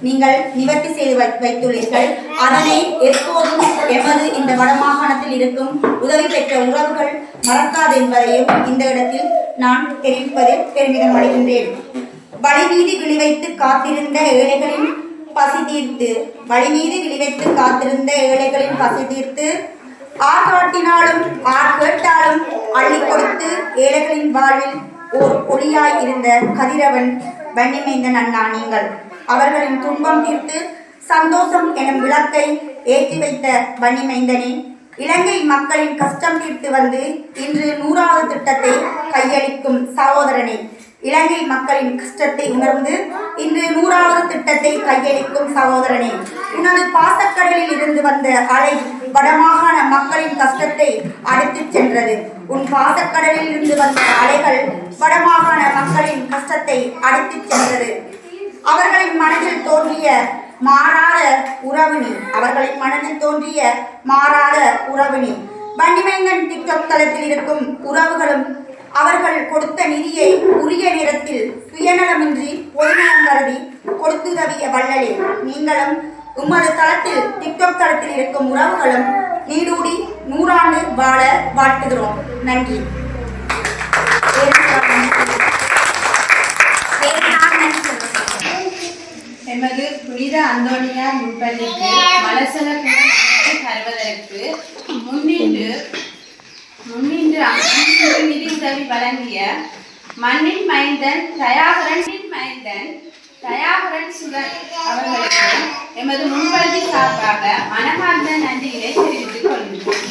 நீங்கள் நிவர்த்தி செய்து வை- வைத்துள்ளீர்கள். அதனை எப்போதும் எமது இந்த வடமாகாணத்தில் இருக்கும் உதவி பெற்ற உறவுகள் மறக்காது என்பதையும் இந்த இடத்தில் நான் தெரிவிப்பதில் பெருமிதம் அடைகின்றேன் வழிமீது விழிவைத்து காத்திருந்த ஏழைகளின் பசி தீர்த்து வழிமீது விழிவைத்து காத்திருந்த ஏழைகளின் பசி தீர்த்து ஆர் காட்டினாலும் ஆர் கேட்டாலும் அள்ளி கொடுத்து ஏழைகளின் வாழ்வில் ஓர் ஒளியாய் இருந்த கதிரவன் வன்னிமைந்த அண்ணா நீங்கள் அவர்களின் துன்பம் தீர்த்து சந்தோஷம் எனும் விளக்கை ஏற்றி வைத்த வன்னிமைந்தனே இலங்கை மக்களின் கஷ்டம் தீர்த்து வந்து இன்று நூறாவது திட்டத்தை கையளிக்கும் சகோதரனே இலங்கை மக்களின் கஷ்டத்தை உணர்ந்து இன்று நூறாவது திட்டத்தை கையளிக்கும் சகோதரனே. உனது பாசக்கடலில் இருந்து வந்த அலை வடமாகாண மக்களின் கஷ்டத்தை அடித்துச் சென்றது. உன் பாசக்கடலில் இருந்து வந்த அலைகள் வடமாகாண மக்களின் கஷ்டத்தை அடித்துச் சென்றது. மனதில் தோன்றிய மாறாத உறவினி. அவர்களின் மனதில் தோன்றிய மாறாத உறவினி. வண்டிமைந்தன் டிக்டாக் தளத்தில் இருக்கும் உறவுகளும் அவர்கள் கொடுத்த நிதியை உரிய நேரத்தில் சுயநலமின்றி பொதுநலம் கருதி கொடுத்துதவிய வள்ளலே. நீங்களும் உமது தளத்தில் டிக்டாக் தளத்தில் இருக்கும் உறவுகளும் நீடூடி நூறாண்டு வாழ வாழ்த்துகிறோம். நன்றி எமது புனித அந்தோனியார் முன்பள்ளிக்கு மலசல தருவதற்கு முன்னின்று முன்னின்று முன்னின்று நிதி உதவி வழங்கிய மண்ணின் மைந்தன் தயாகரன் மைந்தன் தயாகரன் சுடர் அவர்களுக்கு எமது முன்பள்ளி சார்பாக மனமார்ந்த நன்றியினை தெரிவித்துக் கொள்கிறோம்